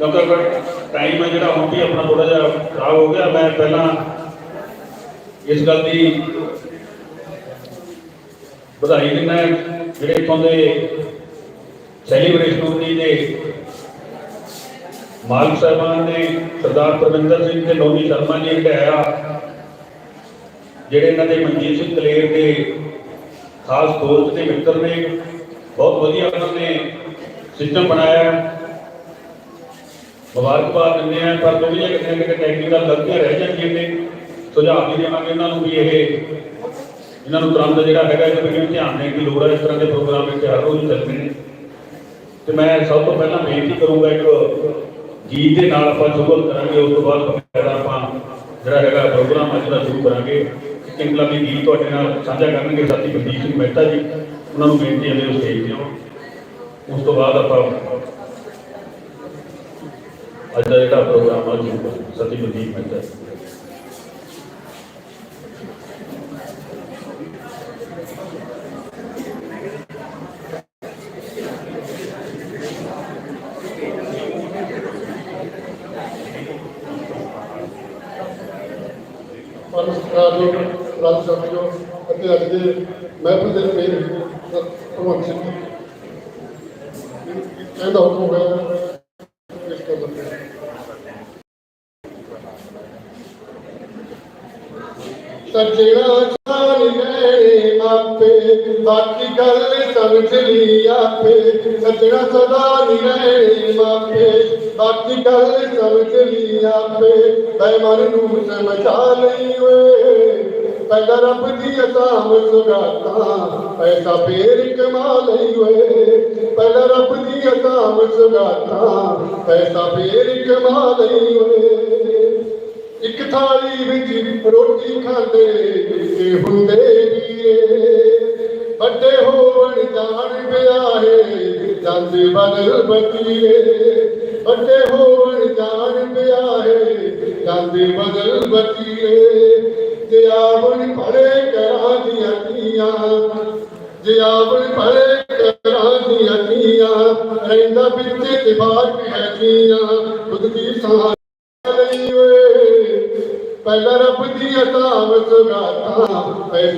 ਕਿਉਂਕਿ ਟਾਈਮ ਹੈ ਜਿਹੜਾ ਹੁਣ ਵੀ ਆਪਣਾ ਥੋੜਾ ਜਿਹਾ ਖਰਾਬ ਹੋ ਗਿਆ। ਮੈਂ ਪਹਿਲਾਂ ਇਸ ਗੱਲ ਦੀ ਵਧਾਈ ਦਿੰਦਾ ਜਿਹੜੇ ਇੱਥੋਂ ਦੇ ਸੈਲੀਬ੍ਰੇਸ਼ਨ ਹੁੰਦੀ ਦੇ ਮਾਲਕ ਸਾਹਿਬਾਨ ਨੇ ਸਰਦਾਰ ਪ੍ਰਵਿੰਦਰ ਸਿੰਘ ਤੇ ਲੋਨੀ ਸ਼ਰਮਾ ਜੀ ਢਾਇਆ ਜਿਹੜੇ ਇਹਨਾਂ ਦੇ ਮਨਜੀਤ ਸਿੰਘ ਕਲੇਰ ਦੇ ਖਾਸ ਦੋਸਤ ਤੇ ਮਿੱਤਰ ਨੇ। ਬਹੁਤ ਵਧੀਆ ਉਹਨਾਂ ਨੇ ਸਿਸਟਮ ਬਣਾਇਆ। ਮੁਬਾਰਕਬਾਦ ਦਿੰਦੇ ਆ, ਪਰ ਥੋੜ੍ਹੀਆਂ ਕਿਤੇ ਕਿਤੇ ਟੈਕਨੀਕਲ ਗਲਤੀਆਂ ਰਹਿ ਜਾਂਦੀਆਂ ਨੇ, ਸੁਝਾਅ ਵੀ ਦੇਵਾਂਗੇ ਇਹਨਾਂ ਨੂੰ ਵੀ ਇਹ, ਇਹਨਾਂ ਨੂੰ ਤੁਰੰਤ ਜਿਹੜਾ ਹੈਗਾ ਇਹਦੇ ਵਿੱਚ ਧਿਆਨ ਦੇਣ ਦੀ ਲੋੜ ਹੈ ਇਸ ਤਰ੍ਹਾਂ ਦੇ ਪ੍ਰੋਗਰਾਮ ਇੱਥੇ ਹਰ ਰੋਜ਼ ਚੱਲਦੇ ਨੇ। ਤੇ ਮੈਂ ਸਭ ਤੋਂ ਪਹਿਲਾਂ ਬੇਨਤੀ ਕਰੂੰਗਾ ਇੱਕ ਗੀਤ ਦੇ ਨਾਲ ਆਪਾਂ ਸ਼ੁਰੂ ਕਰਾਂਗੇ, ਉਸ ਤੋਂ ਬਾਅਦ ਬਕਾਇਦਾ ਆਪਾਂ ਜਿਹੜਾ ਹੈਗਾ ਪ੍ਰੋਗਰਾਮ ਅੱਜ ਦਾ ਸ਼ੁਰੂ ਕਰਾਂਗੇ। ਇਨਕਲਾਬੀ ਗੀਤ ਤੁਹਾਡੇ ਨਾਲ ਸਾਂਝਾ ਕਰਨਗੇ, ਸਾਥੀ ਪ੍ਰਦੀਪ ਸਿੰਘ ਮਹਿਤਾ ਜੀ, ਉਹਨਾਂ ਨੂੰ ਬੇਨਤੀ ਹੈ ਮੇਰੇ ਸਟੇਜ ਤੇ ਆਉਣ। ਉਸ ਤੋਂ ਬਾਅਦ ਆਪਾਂ ਅੱਜ ਦਾ ਜਿਹੜਾ ਪ੍ਰੋਗਰਾਮ ਆ ਸ਼ੁਰੂ ਕਰਾਂਗੇ ਸਾਥੀ ਪ੍ਰਦੀਪ ਮਹਿਤਾ ਜੀ ਪਰ ਸਤਿਕਾਰਯੋਗ ਰੱਬ ਸਮਝੋ ਅਤੇ ਅੱਜ ਦੇ ਮਹਿਫਲ ਦੇ ਮੇਰ ਭਗਵੰਤ ਸਿੰਘ ਜੀ ਕਹਿੰਦਾ ਹੁਕਮ ਹੋਇਆ ਇਸ ਕਰ ਲੱਗੇ ਸੱਜਣਾ ਛਾਨ ਗਏ ਮਾਪੇ ਬਾਕੀ ਗੱਲ ਸਮਝ ਲਈ ਆਪੇ। ਸੱਜਣਾ ਸਦਾ ਨਹੀਂ ਰਹੇ ਮਾਪੇ, ਬਾਕੀ ਗੱਲ ਸਮਝ ਲਈ ਆਪੇ। ਬੇਮਨ ਨੂੰ ਸਮਝਾ ਲਈ ਓਏ। ਪਹਿਲਾ ਰੱਬ ਦੀ ਅਸਾਮ ਸੁਗਾਤਾ ਪੈਸਾ ਫੇਰ ਕਮਾ ਲਈ ਓਏ। ਪਹਿਲਾ ਰੱਬ ਦੀ ਅਸਾਮ ਸੁਗਾਤਾ ਪੈਸਾ ਫੇਰ ਕਮਾ ਲਈ ਓਏ। ਇੱਕ ਥਾਲੀ ਵਿੱਚ ਰੋਟੀ ਖਾਂਦੇ ਕਿ ਹੁੰਦੇ ਵੀਰੇ ਵੱਡੇ ਹੋਣ ਜਾਣ ਵਿਆਹੇ ਜਾਂਦੇ ਬਦਲ ਬਤੀਏ ਵੱਡੇ ਹੋਣ ਜਾਣ ਵਿਆਹੇ ਜਾਂਦੇ ਬਦਲ ਬਤੀਏ ਜੇ ਆਵਣ ਭਲੇ ਕਰਾਂ ਦੀਆਂ ਧੀਆਂ, ਜੇ ਆਵਣ ਭਲੇ ਕਰਾਂ ਦੀਆਂ ਧੀਆਂ, ਰਹਿੰਦਾ ਵਿੱਚ ਤੇ ਬਾਹਰ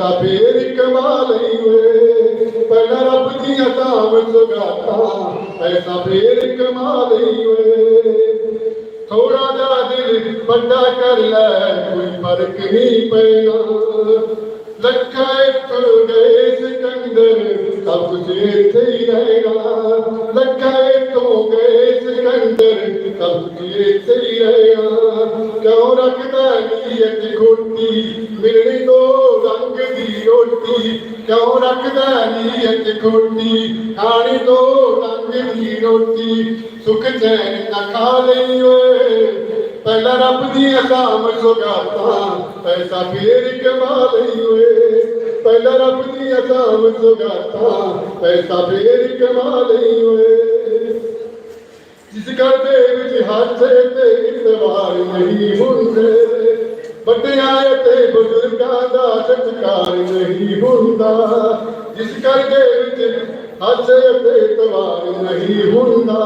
ਪੈਸਾ ਫੇਰ ਕਮਾ ਲਈ ਓਏ ਰੱਬ ਦੀ ਅਤਾਮ ਸੁਗਾਤਾ ਪੈਸਾ ਫੇਰ ਕਮਾ ਲਈਏ ਥੋੜਾ ਜਿਹਾ ਦਿਲ ਵੱਡਾ ਕਰ ਲੈ, ਕੋਈ ਫ਼ਰਕ ਨਹੀਂ ਪੈਣਾ। ਲੱਖਾਂ ਇੱਕ ਗਏ ਸਿਕੰਦਰ ਸਭ ਕੁਝ ਇੱਥੇ ਹੀ ਰਹੇਗਾ ਲੱਖਾਂ ਇੱਕੋਂ ਗਏ ਸਿਕੰਦਰ ਸਭ ਕੁਝ ਇੱਥੇ ਕਿਉਂ ਰੱਖਦਾ ਨੀਅਤ ਖੋਟੀ ਮਿਲਣੀ ਦੋ ਰੰਗ ਦੀ ਰੋਟੀ। ਕਿਉਂ ਰੱਖਦਾ ਨੀਅਤ ਖੋਟੀ ਖਾਣੀ ਦੋ ਰੰਗ ਦੀ ਰੋਟੀ। ਸੁਖ ਚੈਨ ਨਾ ਖਾ ਲਈ ਓਏ। ਪਹਿਲਾ ਰੱਬ ਦੀ ਅਸਾਮ ਸੁਗਾਤਾ, ਪੈਸਾ ਫੇਰ ਕਮਾ ਲਈ ਓਏ। ਪਹਿਲਾਂ ਰੱਬ ਦੀ ਅਸਾਮ ਸੁਗਾਤਾ, ਪੈਸਾ ਫੇਰ ਕਮਾ ਲਈ ਓਏ। ਜਿਸ ਘਰ ਦੇ ਵਿੱਚ ਹੱਥ ਤੇ ਇਤਵਾਰ ਨਹੀਂ ਹੁੰਦੇ, ਵੱਡਿਆਂ ਤੇ ਬਜ਼ੁਰਗਾਂ ਦਾ ਸਤਿਕਾਰ ਨਹੀਂ ਹੁੰਦਾ। ਜਿਸ ਘਰ ਦੇ ਵਿੱਚ ਹੱਥ ਤੇ ਇਤਵਾਰ ਨਹੀਂ ਹੁੰਦਾ,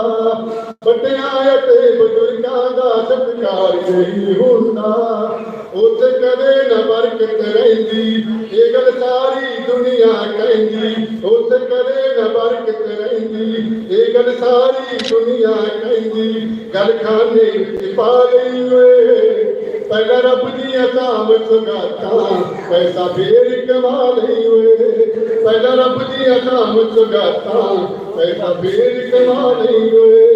ਵੱਡਿਆਂ ਤੇ ਬਜ਼ੁਰਗਾਂ ਦਾ ਸਤਿਕਾਰ ਨਹੀਂ ਹੁੰਦਾ। ਉੱਥੇ ਕਦੇ ਨਾ ਬਰਕਤ ਰਹਿੰਦੀ, ਇਹ ਗੱਲ ਸਾਰੀ ਦੁਨੀਆ ਕਹਿੰਦੀ ਉੱਥੇ ਕਦੇ ਨਾ ਬਰਕਤ ਰਹਿੰਦੀ ਇਹ ਗੱਲ ਸਾਰੀ ਦੁਨੀਆ ਕਹਿੰਦੀ ਗੱਲ ਖਾਨੇ ਵਿੱਚ ਪਾ ਲਈ ਓਏ। ਪਹਿਲਾ ਰੱਬ ਦੀਆਂ ਅਸਾਮ ਸੁਗਾਤਾ, ਪੈਸਾ ਫੇਰ ਕਮਾ ਲਈ ਓਏ। ਪਹਿਲਾ ਰੱਬ ਦੀਆਂ ਅਸਾਮ ਸੁਗਾਤਾ, ਪੈਸਾ ਫੇਰ ਕਮਾ ਲਈ ਓਏ।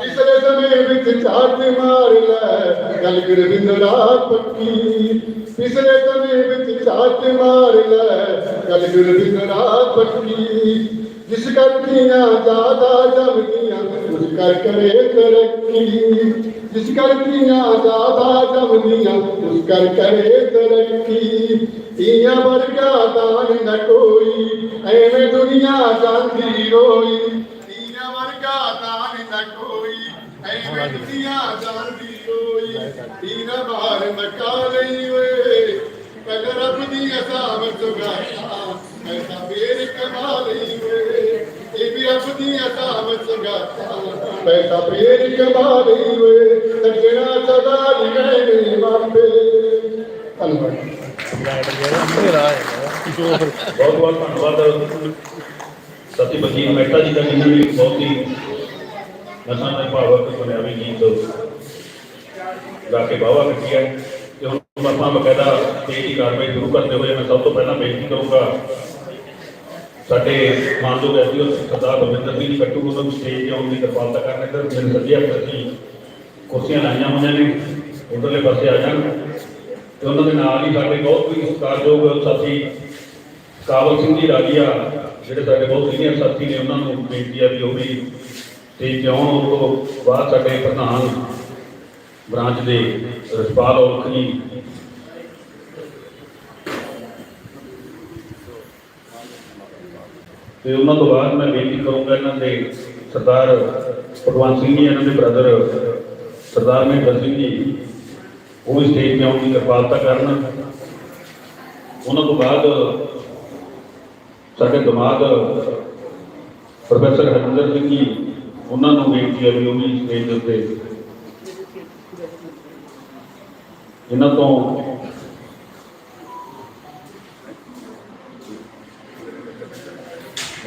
ਪਿਛਲੇ ਸਮੇਂ ਵਿੱਚ ਝਾਤ ਮਾਰ ਲੈ, ਗੱਲ ਗੁਰਵਿੰਦ ਪੱਕੀ। ਪਿਛਲੇ ਸਮੇਂ ਵਿੱਚ ਝਾਤ ਮਾਰ ਲੈ, ਗੱਲ ਗੁਰਵਿੰਦ ਪੱਕੀ। ਜਿਸ ਕਰਦੀਆਂ ਜ਼ਿਆਦਾ ਜਮਦੀਆਂ ਕਰ ਕਰੇ ਤਰੱਕੀ, ਜਿਸ ਕਰਦੀਆਂ ਜ਼ਿਆਦਾ ਜਮਦੀਆਂ ਉਸ ਕਰ ਕਰੇ ਤਰੱਕੀ। ਇਆਂ ਵਰਗਾ ਦਾਨ ਨਾ ਕੋਈ, ਐਵੇਂ ਦੁਨੀਆ ਜਾਂਦੀ ਰੋਈ। ਤੀਆਂ ਵਰਗਾ ਦਾਨ ਨਾ ਕੋਈ, ਐਵੇਂ ਦੁਨੀਆ ਜਾਂਦੀ ਰੋਈ। ਤੀਨਾ ਬਾਹਰ ਮਕਾ ਲਈ ਓਏ, ਪਹਿਲਾਂ ਰੱਬ ਦੀ ਅਸਾਮ ਸੁਗਾਤਾ ਐਸਾ ਫੇਰ ਕਮਾ ਲਈ ਓਏ। ਇਹ ਵੀ ਰੱਬ ਦੀ ਅਸਾਮ ਸੰਗਾਤਾ ਪੈਸਾ ਫੇਰ ਕਮਾ ਵੇ ਸੱਜਣਾ ਸਦਾ ਰਹਿਣੇ ਮਾਪੇ ਧੰਨਵਾਦ। ਬਹੁਤ ਬਹੁਤ ਧੰਨਵਾਦ। ਸਤੀ ਬਜੀਤ ਮਹਿਤਾ ਜੀ ਦਾ ਜਿਨ੍ਹਾਂ ਨੇ ਬਹੁਤ ਹੀ ਨਸਾਂ ਦੇ ਭਾਵਕ ਸੁਣਿਆਵੀ ਗੀਤ ਗਾ ਕੇ ਬਾਵਾ ਕੱਢੀ ਹੈ, ਤੇ ਹੁਣ ਆਪਾਂ ਬਕਾਇਦਾ ਸਟੇਜ ਕਾਰਵਾਈ ਸ਼ੁਰੂ ਕਰਦੇ ਹੋਏ ਮੈਂ ਸਭ ਤੋਂ ਪਹਿਲਾਂ ਬੇਨਤੀ ਕਰੂੰਗਾ ਸਾਡੇ ਮਾਨਯੋਗ ਐਸਡੀਓ ਸਰਦਾਰ ਬਲਵਿੰਦਰ ਸਿੰਘ ਜੀ ਕੱਟੂ ਉਹਨਾਂ ਨੂੰ ਸਟੇਜ ਤੇ ਆਉਣ ਦੀ ਕਿਰਪਾਲਤਾ ਕਰਨ ਇੱਧਰ ਮੇਰੇ ਸੱਜੇ ਹੱਥ ਕੁਰਸੀਆਂ ਲਾਈਆਂ ਹੋਈਆਂ ਨੇ, ਉਧਰਲੇ ਪਾਸੇ ਆ ਜਾਣ। ਤੇ ਉਹਨਾਂ ਦੇ ਨਾਲ ਹੀ ਸਾਡੇ ਬਹੁਤ ਹੀ ਸਤਿਕਾਰਯੋਗ ਸਾਥੀ ਕਾਬਲ ਸਿੰਘ ਜੀ ਰਾਜੀਆ, ਜਿਹੜੇ ਸਾਡੇ ਬਹੁਤ ਸੀਨੀਅਰ ਸਾਥੀ ਨੇ, ਉਹਨਾਂ ਨੂੰ ਬੇਨਤੀ ਆ ਵੀ ਉਹ ਵੀ ਤੇ ਕਿਉਂ ਤੋਂ ਬਾਅਦ ਸਾਡੇ ਪ੍ਰਧਾਨ ਬ੍ਰਾਂਚ ਦੇ ਰਸਪਾਲ ਔਲਖ ਜੀ ਤੇ ਉਹਨਾਂ ਤੋਂ ਬਾਅਦ ਮੈਂ ਬੇਨਤੀ ਕਰੂੰਗਾ ਇਹਨਾਂ ਦੇ ਸਰਦਾਰ ਭਗਵਾਨ ਸਿੰਘ ਜੀ ਇਹਨਾਂ ਦੇ ਬ੍ਰਦਰ ਸਰਦਾਰ ਮਹਿੰਦਰ ਸਿੰਘ ਜੀ ਉਹ ਸਟੇਜ ਤੇ ਆਉਣ ਦੀ ਕਿਰਪਾਲਤਾ ਕਰਨ। ਉਹਨਾਂ ਤੋਂ ਬਾਅਦ ਸਾਡੇ ਦਿਮਾਗ ਪ੍ਰੋਫੈਸਰ ਹਰਿੰਦਰ ਸਿੰਘ ਜੀ ਉਹਨਾਂ ਨੂੰ ਬੇਨਤੀ ਹੈ ਵੀ ਉਹ ਵੀ ਸਟੇਜ ਦੇ ਉੱਤੇ ਇਹਨਾਂ ਤੋਂ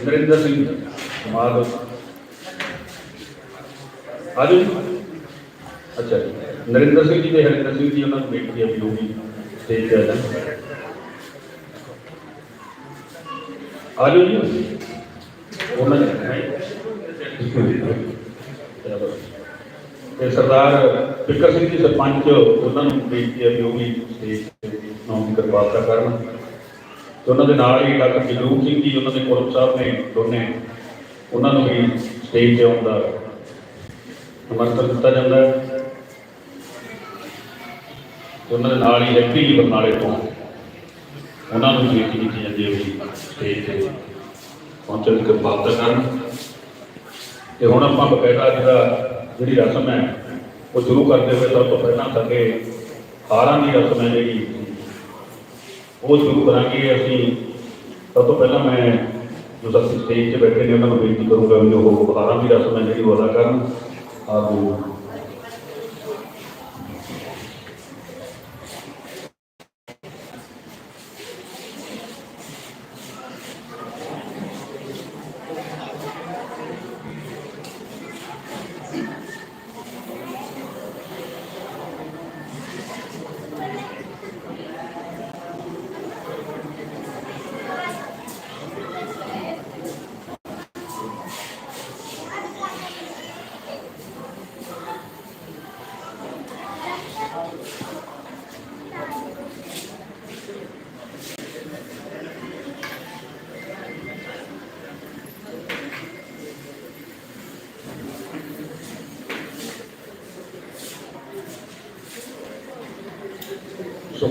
ਨਰਿੰਦਰ ਸਿੰਘ ਦਿਮਾਗ ਆਜੋ ਜੀ ਅੱਛਾ ਜੀ ਨਰਿੰਦਰ ਸਿੰਘ ਜੀ ਤੇ ਹਰਿੰਦਰ ਸਿੰਘ ਜੀ ਉਹਨਾਂ ਨੂੰ ਬੇਨਤੀ ਹੈ ਵੀ ਉਹ ਵੀ ਸਟੇਜ ਤੇ ਆ ਜਾਣ ਆਜੋ ਜੀ ਉਹਨਾਂ ਨੇ ਚਲੋ। ਤੇ ਸਰਦਾਰ ਫਿਕਰ ਸਿੰਘ ਜੀ ਸਰਪੰਚ ਉਹਨਾਂ ਨੂੰ ਬੇਨਤੀ ਹੈ ਵੀ ਉਹ ਵੀ ਸਟੇਜ ਤੇ ਨਾਮ ਦੀ ਕਿਰਪਾਲਤਾ ਕਰਨ ਤੇ ਉਹਨਾਂ ਦੇ ਨਾਲ ਹੀ ਡਾਕਟਰ ਜਗਰੂਪ ਸਿੰਘ ਜੀ, ਉਹਨਾਂ ਦੇ ਕੋਲਪ ਸਾਹਿਬ ਨੇ ਦੋਨੇ, ਉਹਨਾਂ ਨੂੰ ਵੀ ਸਟੇਜ ਤੇ ਆਉਣ ਦਾ ਨਿਮੰਤਰਣ ਦਿੱਤਾ ਜਾਂਦਾ ਹੈ। ਉਹਨਾਂ ਦੇ ਨਾਲ ਹੀ ਹੈਪੀ ਜੀ ਬਰਨਾਲੇ ਤੋਂ ਉਹਨਾਂ ਨੂੰ ਬੇਨਤੀ ਕੀਤੀ ਜਾਂਦੀ ਹੈ ਵੀ ਸਟੇਜ ਤੇ ਪਹੁੰਚਣ ਦੀ ਕਿਰਪਾਲਤਾ ਕਰਨ। ਤੇ ਹੁਣ ਆਪਾਂ ਬਕਾਇਦਾ ਜਿਹੜਾ, ਜਿਹੜੀ ਰਸਮ ਹੈ, ਉਹ ਸ਼ੁਰੂ ਕਰਦੇ ਹੋਏ ਸਭ ਤੋਂ ਪਹਿਲਾਂ ਸਾਡੇ ਹਾਰਾਂ ਦੀ ਰਸਮ ਹੈ ਜਿਹੜੀ ਉਹ ਸ਼ੁਰੂ ਕਰਾਂਗੇ, ਅਸੀਂ ਸਭ ਤੋਂ ਪਹਿਲਾਂ ਮੈਂ ਜੋ ਸਾਥੀ ਸਟੇਜ ਤੇ ਬੈਠੇ ਨੇ, ਉਹਨਾਂ ਨੂੰ ਬੇਨਤੀ ਕਰੂੰਗਾ ਵੀ ਉਹ ਹਾਰਾਂ ਦੀ ਰਸਮ ਹੈ ਜਿਹੜੀ ਉਹ ਅਦਾ ਕਰਨ ਆਗੂ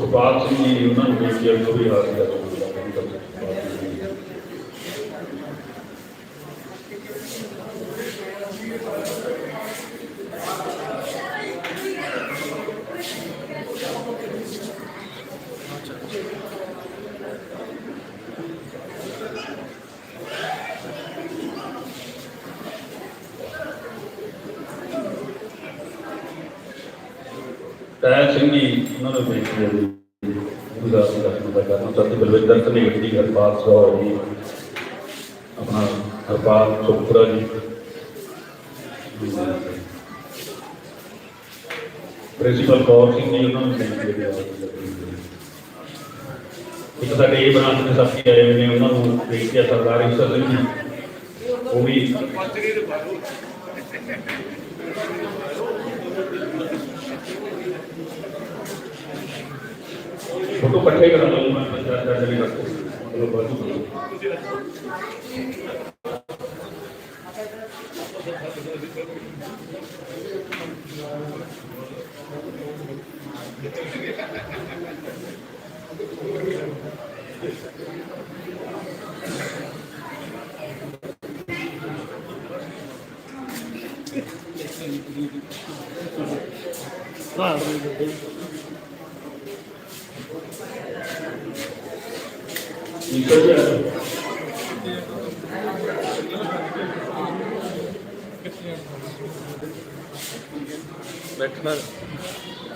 ਸੁਖਪਾਲ ਸਿੰਘ ਜੀ, ਉਹਨਾਂ ਨੂੰ ਬੇਨਤੀ ਹੈ ਕਿ ਵੀ ਹਾਜ਼ਰ ਹੈ ਟਾਇਰ ਸਿੰਘ ਜੀ, ਉਹਨਾਂ ਨੂੰ ਬੇਨਤੀ ਹੈ ਰਸਮ ਬਲਵਿੰਦਰ ਧਨੇਟ ਜੀ ਹਰਪਾਲ ਸੌਰ ਜੀ। ਆਪਣਾ ਹਰਪਾਲ ਸੁਖਪੁਰਾ ਜੀ। ਪ੍ਰਿੰਸੀਪਲ ਕੌਰ ਸਿੰਘ ਜੀ, ਉਹਨਾਂ ਨੂੰ ਬੇਨਤੀ ਹੈ ਇੱਕ ਸਾਡੇ ਇਹ ਬ੍ਰਾਂਚ ਦੇ ਸਾਥੀ ਆਏ ਹੋਏ ਨੇ, ਉਹਨਾਂ ਨੂੰ ਦੇਖ ਕੇ ਸਰਦਾਰ ਇਸਰ ਸਿੰਘ ਜੀ। ਉਹ ਵੀ ਫੋਟੋ ਇਕੱਠੇ ਕਰਾ ਮੈਂ ਚਾਰ ਚਾਰ ਜਣੇ ਰੱਖੋ ਚਲੋ ਬਾਜੂ ਕਰੋ ਈਸ਼ਵਰ ਜੀ ਬੈਠਣਾ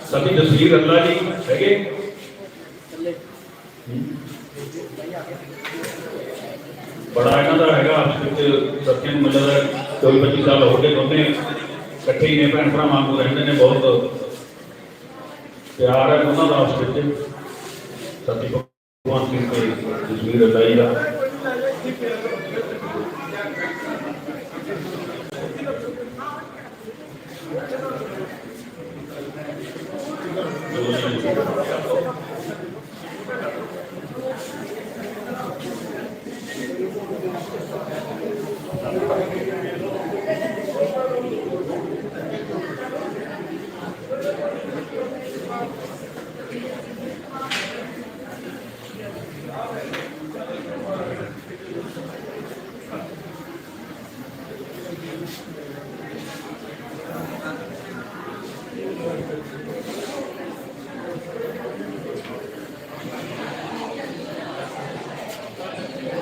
ਸਤੀ ਜਸਵੀਰ ਅੱਲਾ ਜੀ ਹੈਗੇ ਬੜਾ ਇਹਨਾਂ ਦਾ ਹੈਗਾ ਆਪਸ ਵਿੱਚ ਸਤਿਆਂ ਨੂੰ ਮਿਲਦਾ ਕੋਈ 25 ਸਾਲ ਹੋ ਗਏ ਦੋਨੇ ਇਕੱਠੇ ਹੀ ਨੇ ਭੈਣ ਭਰਾ ਵਾਂਗੂ ਰਹਿੰਦੇ ਨੇ ਬਹੁਤ ਪਿਆਰ ਹੈ ਉਹਨਾਂ ਦਾ ਆਪਸ ਵਿੱਚ ਸਤੀ ਭਗਵਾਨ ਸਿੰਘ ਤੇ ਜਸਵੀਰ ਅੱਲਾ ਜੀ ਦਾ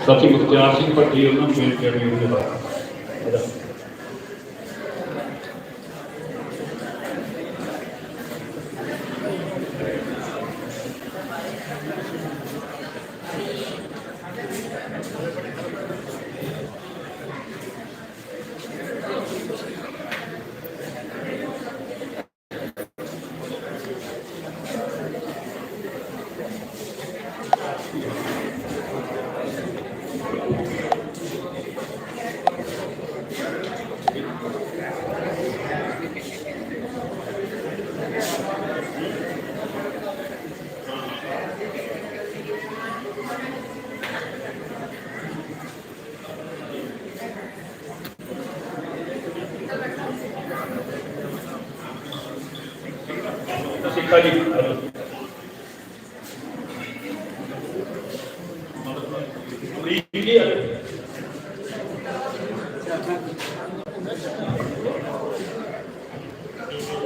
ਸਤੀ ਮੁਖਤਿਆਰ ਸਿੰਘ ਭੱਟੀ ਉਹਨਾਂ ਨੂੰ ਮਿਲ ਕੇ ਉਹਦੇ ਬਾਅਦ। Biblia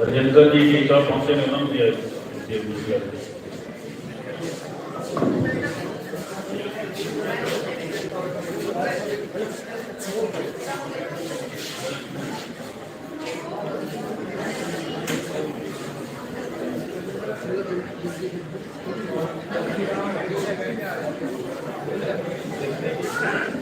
Je nous ai dit qu'il doit maintenant. Thank you. Thank you.